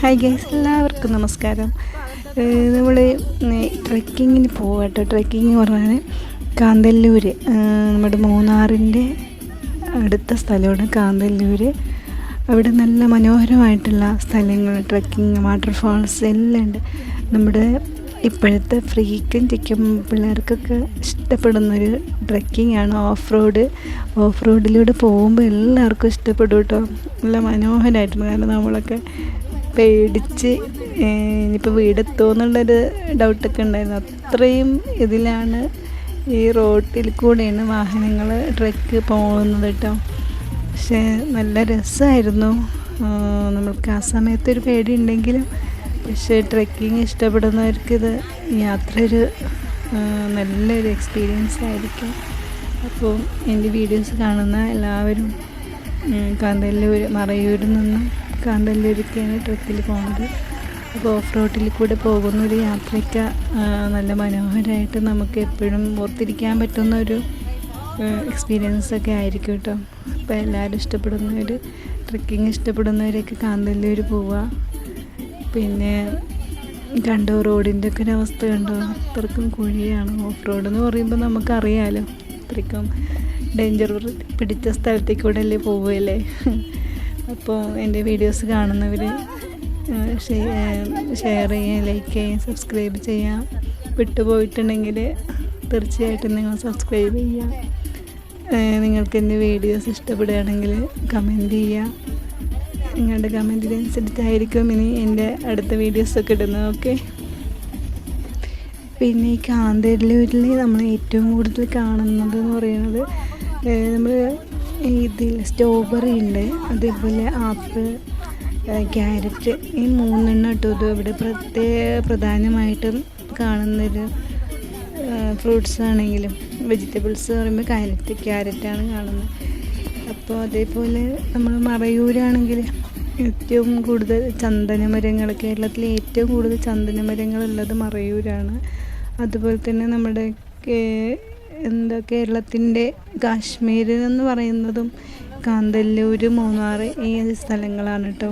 Hi guys എല്ലാവർക്കും നമസ്കാരം. നമ്മൾ ട്രെക്കിങ്ങിന് പോകട്ടോ ട്രെക്കിങ് പറഞ്ഞാൽ കാന്തല്ലൂർ നമ്മുടെ മൂന്നാറിന്റെ അടുത്ത സ്ഥലമാണ് കാന്തല്ലൂർ അവിടെ നല്ല മനോഹരമായിട്ടുള്ള സ്ഥലങ്ങൾ ട്രെക്കിങ് വാട്ടർഫാൾസ് എല്ലാം ഉണ്ട്. നമ്മുടെ ഇപ്പോഴത്തെ ഫ്രീക്കും ചിക്കും പിള്ളേർക്കൊക്കെ ഇഷ്ടപ്പെടുന്നൊരു ട്രെക്കിംഗ് ആണ് ഓഫ് റോഡ് ഓഫ് റോഡിലൂടെ പോകുമ്പോൾ എല്ലാവർക്കും ഇഷ്ടപ്പെടും കേട്ടോ നല്ല മനോഹരമായിട്ടുണ്ട് കാരണം നമ്മളൊക്കെ പേടിച്ച് ഇനിയിപ്പോൾ വീടെത്തുമെന്നുള്ളൊരു ഡൗട്ടൊക്കെ ഉണ്ടായിരുന്നു. അത്രയും ഇതിലാണ് ഈ റോട്ടിൽ കൂടെയാണ് വാഹനങ്ങൾ ട്രക്ക് പോകുന്നത് കേട്ടോ. പക്ഷേ നല്ല രസമായിരുന്നു നമ്മൾക്ക് ആ സമയത്തൊരു പേടി ഉണ്ടെങ്കിലും പക്ഷേ ട്രക്കിങ് ഇഷ്ടപ്പെടുന്നവർക്ക് ഇത് യാത്ര ഒരു നല്ലൊരു എക്സ്പീരിയൻസ് ആയിരിക്കും. അപ്പോൾ എന്റെ വീഡിയോസ് കാണുന്ന എല്ലാവരും കാന്തല്ലൂർ മറയൂരിൽ നിന്നും കാന്തല്ലൂരിലേക്കാണ് ട്രക്കിൽ പോകുന്നത്. അപ്പോൾ ഓഫ് റോഡിൽ കൂടെ പോകുന്ന ഒരു യാത്രയ്ക്ക് നല്ല മനോഹരമായിട്ട് നമുക്ക് എപ്പോഴും ഓർത്തിരിക്കാൻ പറ്റുന്ന ഒരു എക്സ്പീരിയൻസ് ഒക്കെ ആയിരിക്കും കേട്ടോ. അപ്പോൾ എല്ലാവരും ഇഷ്ടപ്പെടുന്നവർ ട്രക്കിംഗ് ഇഷ്ടപ്പെടുന്നവരൊക്കെ കാന്തല്ലൂർ പോവുക. പിന്നെ കണ്ടോ റോഡിന്റെ ഒക്കെ ഒരു അവസ്ഥ കണ്ടോ? അത്രക്കും കുഴിയാണ്. ഓഫ് റോഡ് എന്ന് പറയുമ്പോൾ നമുക്കറിയാമല്ലോ അത്രയ്ക്കും ഡേഞ്ചർ പിടിച്ച സ്ഥലത്തേക്കൂടെ അല്ലേ പോവുകയല്ലേ അപ്പോൾ എന്റെ വീഡിയോസ് കാണുന്നവർ ഷെയർ ചെയ്യുക ലൈക്ക് ചെയ്യുക സബ്സ്ക്രൈബ് ചെയ്യാം വിട്ടുപോയിട്ടുണ്ടെങ്കിൽ തീർച്ചയായിട്ടും നിങ്ങൾ സബ്സ്ക്രൈബ് ചെയ്യാം നിങ്ങൾക്ക് എന്റെ വീഡിയോസ് ഇഷ്ടപ്പെടുകയാണെങ്കിൽ കമന്റ് ചെയ്യുക. നിങ്ങളുടെ കമന്റിനനുസരിച്ചായിരിക്കും ഇനി എന്റെ അടുത്ത വീഡിയോസൊക്കെ ഇടുന്നത് ഓക്കെ? പിന്നെ ഈ കാന്തല്ലൂരിൽ നമ്മൾ ഏറ്റവും കൂടുതൽ കാണുന്നത് എന്ന് പറയുന്നത് നമ്മൾ ഇതിൽ സ്ട്രോബെറി ഉണ്ട്. അതേപോലെ ആപ്പിൾ ക്യാരറ്റ് ഈ മൂന്നെണ്ണം ഇട്ടു. ഇവിടെ പ്രത്യേക പ്രധാനമായിട്ടും കാണുന്നൊരു ഫ്രൂട്ട്സ് ആണെങ്കിലും വെജിറ്റബിൾസ് പറയുമ്പോൾ ക്യാരറ്റ് ക്യാരറ്റാണ് കാണുന്നത്. അപ്പോൾ അതേപോലെ നമ്മൾ മറയൂരാണെങ്കിൽ ഏറ്റവും കൂടുതൽ ചന്ദനമരങ്ങൾ കേരളത്തിലെ ഏറ്റവും കൂടുതൽ ചന്ദനമരങ്ങളുള്ളത് മറയൂരാണ്. അതുപോലെ തന്നെ നമ്മുടെ എന്താ കേരളത്തിന്റെ കാശ്മീർ എന്ന് പറയുന്നതും കാന്തല്ലൂർ മൂന്നാർ ഈ സ്ഥലങ്ങളാണ് കേട്ടോ.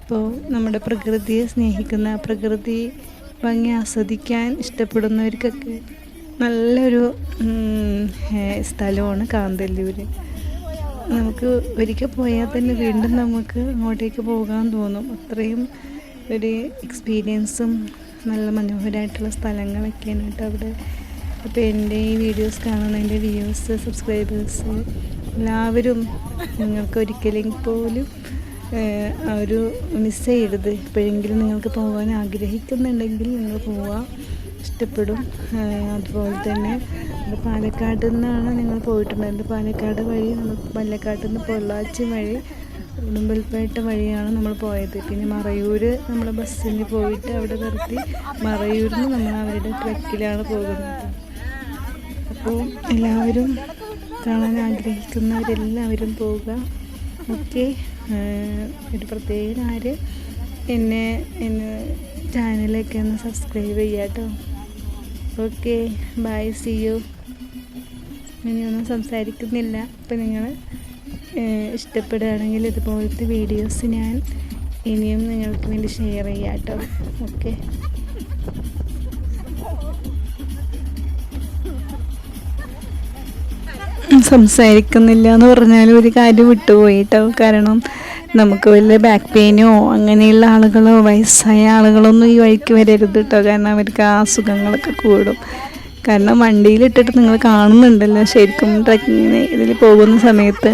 അപ്പോൾ നമ്മുടെ പ്രകൃതിയെ സ്നേഹിക്കുന്ന പ്രകൃതി ഭംഗി ആസ്വദിക്കാൻ ഇഷ്ടപ്പെടുന്നവർക്കൊക്കെ നല്ലൊരു സ്ഥലമാണ് കാന്തല്ലൂർ നമുക്ക് ഒരിക്കൽ പോയാൽ തന്നെ വീണ്ടും നമുക്ക് അങ്ങോട്ടേക്ക് പോകാൻ തോന്നും. അത്രയും ഒരു എക്സ്പീരിയൻസും നല്ല മനോഹരമായിട്ടുള്ള സ്ഥലങ്ങളൊക്കെയാണ് കേട്ടോ അവിടെ. അപ്പോൾ എന്റെ ഈ വീഡിയോസ് കാണുന്ന എന്റെ വ്യൂസ് സബ്സ്ക്രൈബേഴ്സ് എല്ലാവരും നിങ്ങൾക്ക് ഒരിക്കലും പോലും ഒരു മിസ് ചെയ്യരുത്. എപ്പോഴെങ്കിലും നിങ്ങൾക്ക് പോകാൻ ആഗ്രഹിക്കുന്നുണ്ടെങ്കിൽ നിങ്ങൾ പോവാം. ഇഷ്ടപ്പെടും. അതുപോലെ തന്നെ പാലക്കാട് നിന്നാണ് നിങ്ങൾ പോയിട്ടുണ്ടായിരുന്നത്. പാലക്കാട് വഴി നമ്മൾ പാലക്കാട് നിന്ന് പൊള്ളാച്ചി വഴി ഉടുമ്പൽപേട്ട വഴിയാണ് നമ്മൾ പോയത്. പിന്നെ മറയൂർ നമ്മൾ ബസ്സിന് പോയിട്ട് അവിടെ നിർത്തി. മറയൂരിൽ നിന്ന് നമ്മൾ അവരുടെ ട്രക്കിലാണ് പോകുന്നത്. അപ്പോൾ എല്ലാവരും കാണാൻ ആഗ്രഹിക്കുന്നവരെല്ലാവരും പോവുക. ഓക്കെ? ഒരു പ്രത്യേക ആര്? എന്നെ എന്നെ ചാനലൊക്കെ ഒന്ന് സബ്സ്ക്രൈബ് ചെയ്യാം കേട്ടോ. ഓക്കെ ബൈ സി യു ഇനിയൊന്നും സംസാരിക്കുന്നില്ല. അപ്പം നിങ്ങൾ ഇഷ്ടപ്പെടുകയാണെങ്കിൽ ഇതുപോലത്തെ വീഡിയോസ് ഞാൻ ഇനിയും നിങ്ങൾക്ക് വേണ്ടി ഷെയർ ചെയ്യാം കേട്ടോ. ഓക്കെ? സംസാരിക്കുന്നില്ല എന്ന് പറഞ്ഞാൽ ഒരു കാര്യം വിട്ടുപോയിട്ടോ. കാരണം നമുക്ക് വല്ല ബാക്ക് പെയിനോ അങ്ങനെയുള്ള ആളുകളോ വയസ്സായ ആളുകളൊന്നും ഈ വഴിക്ക് വരരുത് കേട്ടോ കാരണം അവർക്ക് ആ അസുഖങ്ങളൊക്കെ കൂടും. കാരണം വണ്ടിയിലിട്ടിട്ട് നിങ്ങൾ കാണുന്നുണ്ടല്ലോ. ശരിക്കും ട്രക്കിങ്ങിന് ഇതിൽ പോകുന്ന സമയത്ത്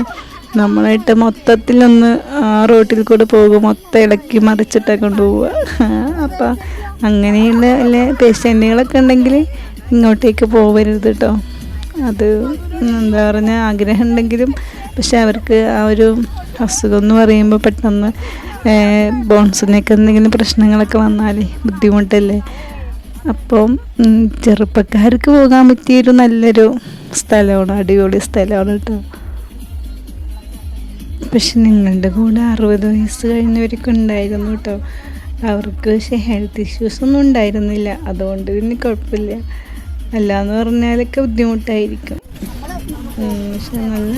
നമ്മളായിട്ട് മൊത്തത്തിലൊന്ന് റോട്ടിൽ കൂടെ പോകും. മൊത്തം ഇളക്കി മറിച്ചിട്ടൊക്കെ കൊണ്ടുപോവുക. അപ്പം അങ്ങനെയുള്ള പേഷ്യന്റുകളൊക്കെ ഉണ്ടെങ്കിൽ ഇങ്ങോട്ടേക്ക് പോകരുത് കേട്ടോ അത് എന്താ പറഞ്ഞാൽ ആഗ്രഹം ഉണ്ടെങ്കിലും പക്ഷെ അവർക്ക് ആ ഒരു അസുഖം എന്ന് പറയുമ്പോൾ പെട്ടെന്ന് ബോൺസിനൊക്കെ എന്തെങ്കിലും പ്രശ്നങ്ങളൊക്കെ വന്നാലേ ബുദ്ധിമുട്ടല്ലേ? അപ്പം ചെറുപ്പക്കാർക്ക് പോകാൻ പറ്റിയൊരു നല്ലൊരു സ്ഥലമാണ് അടിപൊളി സ്ഥലമാണ് കേട്ടോ. പക്ഷെ നിങ്ങളുടെ കൂടെ അറുപത് വയസ്സ് കഴിഞ്ഞവരൊക്കെ ഉണ്ടായിരുന്നു കേട്ടോ. അവർക്ക് പക്ഷേ ഹെൽത്ത് ഇഷ്യൂസ് ഒന്നും ഉണ്ടായിരുന്നില്ല. അതുകൊണ്ട് പിന്നെ കുഴപ്പമില്ല. അല്ലാന്ന് പറഞ്ഞാലൊക്കെ ബുദ്ധിമുട്ടായിരിക്കും. പക്ഷെ നല്ല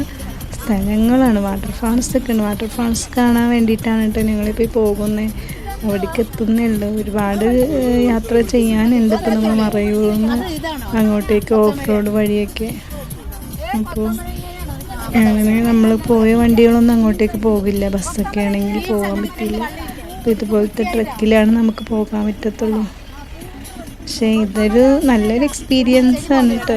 സ്ഥലങ്ങളാണ്. വാട്ടർ ഫാൾസ് ഒക്കെ ഉണ്ട് വാട്ടർ ഫാൾസ് കാണാൻ വേണ്ടിയിട്ടാണ് കേട്ടോ ഞങ്ങളിപ്പോൾ പോകുന്നത് അവിടേക്ക് എത്തുന്നുള്ളൂ ഒരുപാട് യാത്ര ചെയ്യാൻ എന്തൊക്കെ നമ്മൾ മറയൂർന്ന് അങ്ങോട്ടേക്ക് ഓഫ് റോഡ് വഴിയൊക്കെ. അപ്പോൾ അങ്ങനെ നമ്മൾ പോയ വണ്ടികളൊന്നും അങ്ങോട്ടേക്ക് പോകില്ല ബസ്സൊക്കെ ആണെങ്കിൽ പോകാൻ പറ്റില്ല. അപ്പോൾ ഇതുപോലത്തെ ട്രക്കിലാണ് നമുക്ക് പോകാൻ പറ്റത്തുള്ളൂ. പക്ഷേ ഇതൊരു നല്ലൊരു എക്സ്പീരിയൻസ് ആണ് കേട്ടോ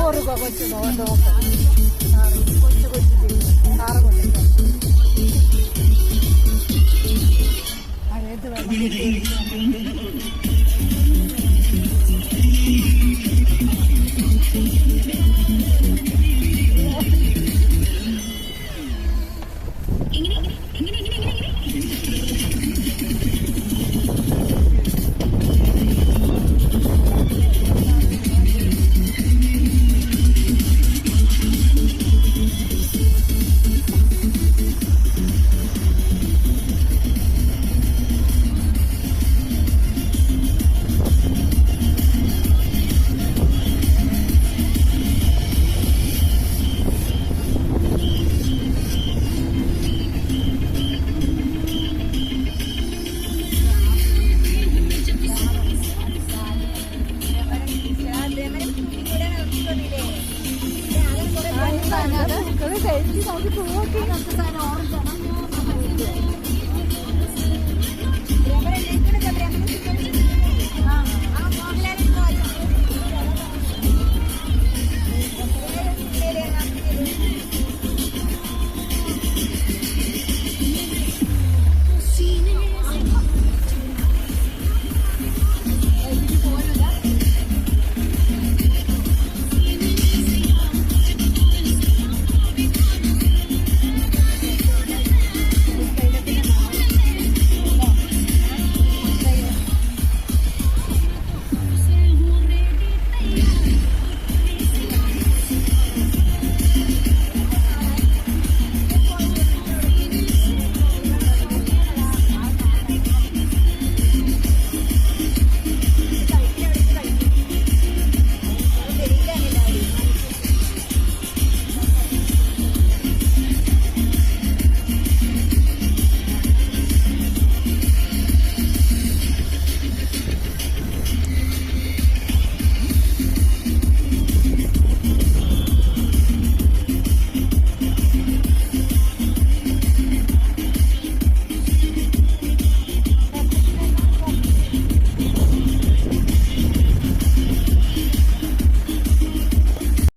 അത് കഴിച്ച് നോക്കി പോവാക്കി നമുക്ക് സാധനം ഓറഞ്ചാണ് 誰だ?